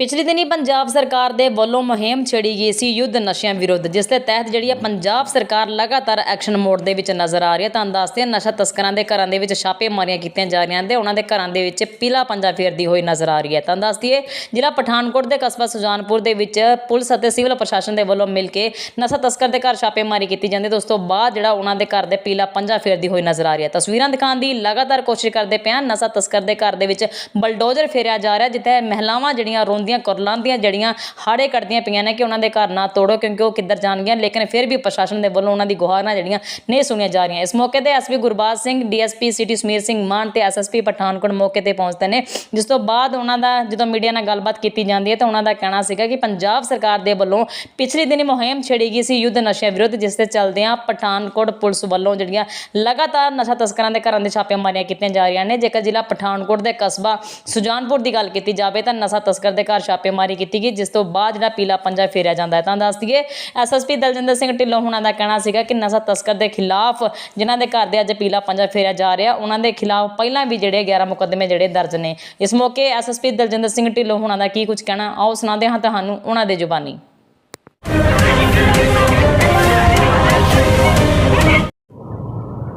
ਪਿਛਲੇ ਦਿਨੀ ਪੰਜਾਬ ਸਰਕਾਰ ਦੇ ਵੱਲੋਂ ਮੁਹਿੰਮ ਛੇੜੀ ਗਈ ਸੀ ਯੁੱਧ ਨਸ਼ਿਆਂ ਵਿਰੁੱਧ, ਜਿਸ ਦੇ ਤਹਿਤ ਜਿਹੜੀ ਹੈ ਪੰਜਾਬ ਸਰਕਾਰ ਲਗਾਤਾਰ ਐਕਸ਼ਨ ਮੋਡ ਦੇ ਵਿੱਚ ਨਜ਼ਰ ਆ ਰਹੀ ਹੈ। ਤੁਹਾਨੂੰ ਦੱਸਦੇ ਹਾਂ, ਨਸ਼ਾ ਤਸਕਰਾਂ ਦੇ ਘਰਾਂ ਦੇ ਵਿੱਚ ਛਾਪੇ ਮਾਰੀਆਂ ਕੀਤੀਆਂ ਜਾ ਰਹੀਆਂ ਨੇ ਉਹਨਾਂ ਦੇ ਘਰਾਂ ਦੇ ਵਿੱਚ ਪੀਲਾ ਪੰਜਾ ਫੇਰਦੀ ਹੋਈ ਨਜ਼ਰ ਆ ਰਹੀ ਹੈ। ਤੁਹਾਨੂੰ ਦੱਸ ਦਈਏ, ਜ਼ਿਲ੍ਹਾ ਪਠਾਨਕੋਟ ਦੇ ਕਸਬਾ ਸੁਜਾਨਪੁਰ ਦੇ ਵਿੱਚ ਪੁਲਿਸ ਅਤੇ ਸਿਵਲ ਪ੍ਰਸ਼ਾਸਨ ਦੇ ਵੱਲੋਂ ਮਿਲ ਕੇ ਨਸ਼ਾ ਤਸਕਰ ਦੇ ਘਰ ਛਾਪੇਮਾਰੀ ਕੀਤੀ ਜਾਂਦੀ ਤੇ ਉਸ ਤੋਂ ਬਾਅਦ ਜਿਹੜਾ ਉਹਨਾਂ ਦੇ ਘਰ ਦੇ ਪੀਲਾ ਪੰਜਾ ਫੇਰਦੀ ਹੋਈ ਨਜ਼ਰ ਆ ਰਹੀ ਹੈ। ਤਸਵੀਰਾਂ ਦਿਖਾਉਣ ਦੀ ਲਗਾਤਾਰ ਕੋਸ਼ਿਸ਼ ਕਰਦੇ ਪਿਆ ਨਸ਼ਾ ਤਸਕਰ ਦੇ ਘਰ ਦੇ ਵਿੱਚ ਬਲਡੋਜ਼ਰ ਫੇਰਿਆ ਜਾ ਰਿਹਾ, ਜਿੱਥੇ ਮਹਿਲਾਵਾਂ ਜਿਹੜੀਆਂ ਰੋਂਦੀਆਂ ਕੁਰਲਾਉਂਦੀਆਂ ਜਿਹੜੀਆਂ ਹਾੜੇ ਕੱਢਦੀਆਂ ਪਈਆਂ ਨੇ ਕਿ ਉਹਨਾਂ ਦੇ ਘਰ ਨਾ ਤੋੜੋ ਕਿਉਂਕਿ ਉਹ ਕਿੱਧਰ ਜਾਣਗੀਆਂ, ਲੇਕਿਨ ਫਿਰ ਵੀ ਪ੍ਰਸ਼ਾਸਨ ਦੇ ਵੱਲੋਂ ਉਹਨਾਂ ਦੀ ਗੁਹਾਰਾਂ ਜਿਹੜੀਆਂ ਨਹੀਂ ਸੁਣੀਆਂ ਜਾ ਰਹੀਆਂ। ਇਸ ਮੌਕੇ ਤੇ SP Gurbaj Singh, DSP city Samir Singh Mann ਤੇ ਐਸਐਸਪੀ ਪਠਾਨਕੋਟ ਮੌਕੇ ਤੇ ਪਹੁੰਚਦੇ ਨੇ। ਜਿਸ ਤੋਂ ਬਾਅਦ ਉਹਨਾਂ ਦਾ ਜਦੋਂ ਮੀਡੀਆ ਨਾਲ ਗੱਲਬਾਤ ਕੀਤੀ ਜਾਂਦੀ ਹੈ ਤਾਂ ਉਹਨਾਂ ਦਾ ਕਹਿਣਾ ਸੀਗਾ ਕਿ ਪੰਜਾਬ ਸਰਕਾਰ ਦੇ ਵੱਲੋਂ ਪਿਛਲੇ ਦਿਨੀ ਮੁਹਿੰਮ ਛੇੜੀ ਗਈ ਸੀ ਯੁੱਧ ਨਸ਼ਿਆਂ ਵਿਰੁੱਧ, ਜਿਸ ਤੇ ਚੱਲਦਿਆਂ ਪਠਾਨਕੋਟ ਪੁਲਿਸ ਵੱਲੋਂ ਜਿਹੜੀਆਂ ਲਗਾਤਾਰ ਨਸ਼ਾ ਤਸਕਰਾਂ ਦੇ ਘਰਾਂ ਦੇ ਛਾਪੇਮਾਰੀਆਂ ਕੀਤੀਆਂ ਜਾ ਰਹੀਆਂ ਨੇ। ਜੇਕਰ ਜ਼ਿਲ੍ਹਾ ਪਠਾਨਕੋਟ ਦੇ ਕਸਬਾ ਸੁਜਾਨਪੁਰ ਦੀ ਗੱਲ ਕੀਤੀ ਜਾਵੇ ਤਾਂ ਨਸ਼ਾ ਤਸਕਰ ਦੇ ਘਰ ਛਾਪੇਮਾਰੀ ਕੀਤੀ ਗਈ, ਜਿਸ ਤੋਂ ਬਾਅਦ ਜਿਹੜਾ ਪੀਲਾ ਪੰਜਾ ਫੇਰਿਆ ਜਾਂਦਾ ਹੈ। ਤਾਂ ਦੱਸ ਦਈਏ ਐਸਐਸਪੀ ਦਲਜਿੰਦਰ ਸਿੰਘ ਢਿੱਲੋਂ ਹੁਣਾਂ ਦਾ ਕਹਿਣਾ ਸੀਗਾ ਕਿ ਨਸ਼ਾ ਤਸਕਰ ਦੇ ਖਿਲਾਫ ਜਿਨ੍ਹਾਂ ਦੇ ਘਰ ਦੇ ਅੱਜ ਪੀਲਾ ਪੰਜਾ ਫੇਰਿਆ ਜਾ ਰਿਹਾ, ਉਹਨਾਂ ਦੇ ਖਿਲਾਫ ਪਹਿਲਾਂ ਵੀ ਜਿਹੜੇ 11 ਮੁਕੱਦਮੇ ਜਿਹੜੇ ਦਰਜ ਨੇ। ਇਸ ਮੌਕੇ ਐਸਐਸਪੀ ਦਲਜਿੰਦਰ ਸਿੰਘ ਢਿੱਲੋਂ ਹੁਣਾਂ ਦਾ ਕੀ ਕੁਝ ਕਹਿਣਾ, ਆਓ ਸੁਣਾਉਂਦੇ ਹਾਂ ਤੁਹਾਨੂੰ ਉਹਨਾਂ ਦੇ ਜ਼ੁਬਾਨੀ।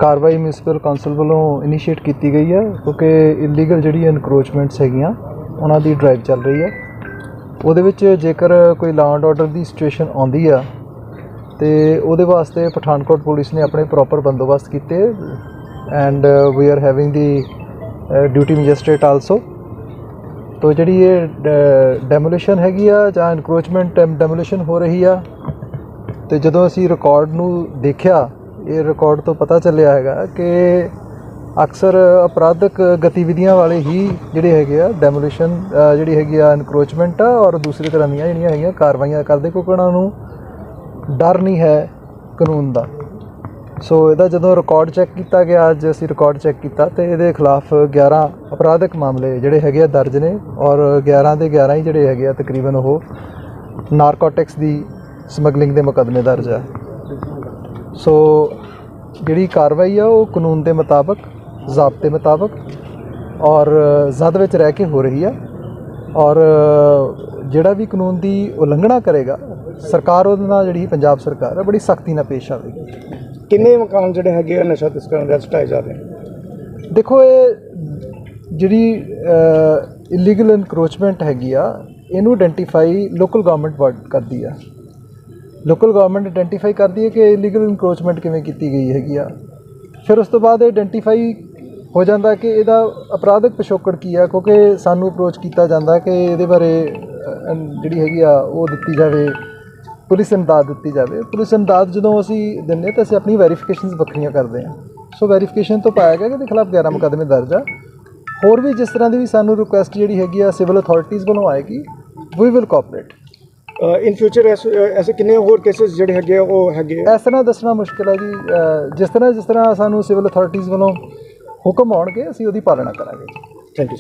ਕਾਰਵਾਈ ਮਿਊਨਿਸਪਲ ਕਾਉਂਸਲ ਵੱਲੋਂ ਇਨੀਸ਼ੀਏਟ ਕੀਤੀ ਗਈ ਹੈ, ਕਿਉਂਕਿ ਇਲੀਗਲ ਜਿਹੜੀ ਐਨਕਰੋਚਮੈਂਟਸ ਹੈਗੀਆਂ, ਉਹਨਾਂ ਦੀ ਡਰਾਈਵ ਚੱਲ ਰਹੀ ਹੈ। ਉਹਦੇ ਵਿੱਚ ਜੇਕਰ ਕੋਈ ਲਾਅ ਐਂਡ ਆਰਡਰ ਦੀ ਸਿਚੁਏਸ਼ਨ ਆਉਂਦੀ ਆ, ਤੇ ਉਹਦੇ ਵਾਸਤੇ ਪਠਾਨਕੋਟ ਪੁਲਿਸ ਨੇ ਆਪਣੇ ਪ੍ਰੋਪਰ ਬੰਦੋਬਸਤ ਕੀਤੇ and we are having the duty magistrate also ਤੋ ਜਿਹੜੀ ਇਹ ਡੈਮੋਲੀਸ਼ਨ ਹੈਗੀ ਆ ਜਾਂ ਐਨਕਰੋਚਮੈਂਟ ਡੈਮੋਲੀਸ਼ਨ ਹੋ ਰਹੀ ਆ, ਤੇ ਜਦੋਂ ਅਸੀਂ ਰਿਕਾਰਡ ਨੂੰ ਦੇਖਿਆ, ਇਹ ਰਿਕਾਰਡ ਤੋਂ ਪਤਾ ਚੱਲਿਆ ਹੈਗਾ ਕਿ ਅਕਸਰ ਅਪਰਾਧਕ ਗਤੀਵਿਧੀਆਂ ਵਾਲੇ ਹੀ ਜਿਹੜੇ ਹੈਗੇ ਆ ਡੈਮੋਲੀਸ਼ਨ ਜਿਹੜੀ ਹੈਗੀ ਆ ਐਨਕਰੋਚਮੈਂਟ ਆ, ਔਰ ਦੂਸਰੀ ਤਰ੍ਹਾਂ ਦੀਆਂ ਜਿਹੜੀਆਂ ਹੈਗੀਆਂ ਕਾਰਵਾਈਆਂ ਕਰਦੇ, ਕਿਉਂਕਿ ਉਹਨਾਂ ਨੂੰ ਡਰ ਨਹੀਂ ਹੈ ਕਾਨੂੰਨ ਦਾ। ਸੋ ਇਹਦਾ ਜਦੋਂ ਰਿਕਾਰਡ ਚੈੱਕ ਕੀਤਾ ਗਿਆ, ਅੱਜ ਅਸੀਂ ਰਿਕਾਰਡ ਚੈੱਕ ਕੀਤਾ, ਤੇ ਇਹਦੇ ਖਿਲਾਫ 11 ਅਪਰਾਧਕ ਮਾਮਲੇ ਜਿਹੜੇ ਹੈਗੇ ਆ ਦਰਜ ਨੇ, ਔਰ 11 ਦੇ 11 ਹੀ ਜਿਹੜੇ ਹੈਗੇ ਆ ਤਕਰੀਬਨ ਉਹ ਨਾਰਕੋਟਿਕਸ ਦੀ ਸਮਗਲਿੰਗ ਦੇ ਮੁਕੱਦਮੇ ਦਰਜ ਆ। ਸੋ ਜਿਹੜੀ ਕਾਰਵਾਈ ਆ ਉਹ ਕਾਨੂੰਨ ਦੇ ਮੁਤਾਬਕ ਜ਼ਾਬਤੇ ਮੁਤਾਬਕ ਔਰ ਜ਼ਦ ਵਿੱਚ ਰਹਿ ਕੇ ਹੋ ਰਹੀ ਆ ਔਰ ਜਿਹੜਾ ਵੀ ਕਾਨੂੰਨ ਦੀ ਉਲੰਘਣਾ ਕਰੇਗਾ ਸਰਕਾਰ ਉਹਦੇ ਨਾਲ ਜਿਹੜੀ ਪੰਜਾਬ ਸਰਕਾਰ ਹੈ ਬੜੀ ਸਖਤੀ ਨਾਲ ਪੇਸ਼ ਆਵੇਗੀ। ਕਿੰਨੇ ਮਕਾਨ ਜਿਹੜੇ ਹੈਗੇ ਆ ਨਸ਼ਾ ਤਸਕਰਾਂ ਦੇ ਸਟਾਏ ਜਾ ਰਹੇ ਦੇਖੋ ਇਹ ਜਿਹੜੀ ਇਲੀਗਲ ਇਨਕਰੋਚਮੈਂਟ ਹੈਗੀ ਆ ਇਹਨੂੰ ਆਇਡੈਂਟੀਫਾਈ ਲੋਕਲ ਗਵਰਨਮੈਂਟ ਵਰਡ ਕਰਦੀ ਆ। ਲੋਕਲ ਗਵਰਨਮੈਂਟ ਆਇਡੈਂਟੀਫਾਈ ਕਰਦੀ ਹੈ ਕਿ ਇਲੀਗਲ ਇਨਕਰੋਚਮੈਂਟ ਕਿਵੇਂ ਕੀਤੀ ਗਈ ਹੈਗੀ ਆ। ਫਿਰ ਉਸ ਤੋਂ ਬਾਅਦ ਇਹ ਆਇਡੈਂਟੀਫਾਈ ਹੋ ਜਾਂਦਾ ਕਿ ਇਹਦਾ ਅਪਰਾਧਕ ਪਿਛੋਕੜ ਕੀ ਆ ਕਿਉਂਕਿ ਸਾਨੂੰ ਅਪਰੋਚ ਕੀਤਾ ਜਾਂਦਾ ਕਿ ਇਹਦੇ ਬਾਰੇ ਜਿਹੜੀ ਹੈਗੀ ਆ ਉਹ ਦਿੱਤੀ ਜਾਵੇ ਪੁਲਿਸ ਇਮਦਾਦ ਦਿੱਤੀ ਜਾਵੇ। ਪੁਲਿਸ ਇਮਦਾਦ ਜਦੋਂ ਅਸੀਂ ਦਿੰਦੇ ਤਾਂ ਅਸੀਂ ਆਪਣੀ ਵੈਰੀਫਿਕੇਸ਼ਨਸ ਵੱਖਰੀਆਂ ਕਰਦੇ ਹਾਂ ਸੋ ਵੈਰੀਫਿਕੇਸ਼ਨ ਤੋਂ ਪਾਇਆ ਗਿਆ ਕਿ ਇਹਦੇ ਖਿਲਾਫ 11 ਮੁਕੱਦਮੇ ਦਰਜ ਆ। ਹੋਰ ਵੀ ਜਿਸ ਤਰ੍ਹਾਂ ਦੀ ਵੀ ਸਾਨੂੰ ਰਿਕੁਐਸਟ ਜਿਹੜੀ ਹੈਗੀ ਆ ਸਿਵਲ ਅਥਾਰਟੀਜ਼ ਵੱਲੋਂ ਆਏਗੀ we will cooperate in future ਐਸੇ ਕਿੰਨੇ ਹੋਰ ਕੇसेस ਜਿਹੜੇ ਹੈਗੇ ਉਹ ਹੈਗੇ ਇਸ ਤਰ੍ਹਾਂ ਦੱਸਣਾ ਮੁਸ਼ਕਿਲ ਹੈ ਜੀ। ਜਿਸ ਤਰ੍ਹਾਂ ਜਿਸ ਤਰ੍ਹਾਂ ਸਾਨੂੰ ਸਿਵਲ ਅਥਾਰਟੀਜ਼ ਵੱਲੋਂ ਹੁਕਮ ਆਉਣਗੇ ਅਸੀਂ ਉਹਦੀ ਪਾਲਣਾ ਕਰਾਂਗੇ। Thank you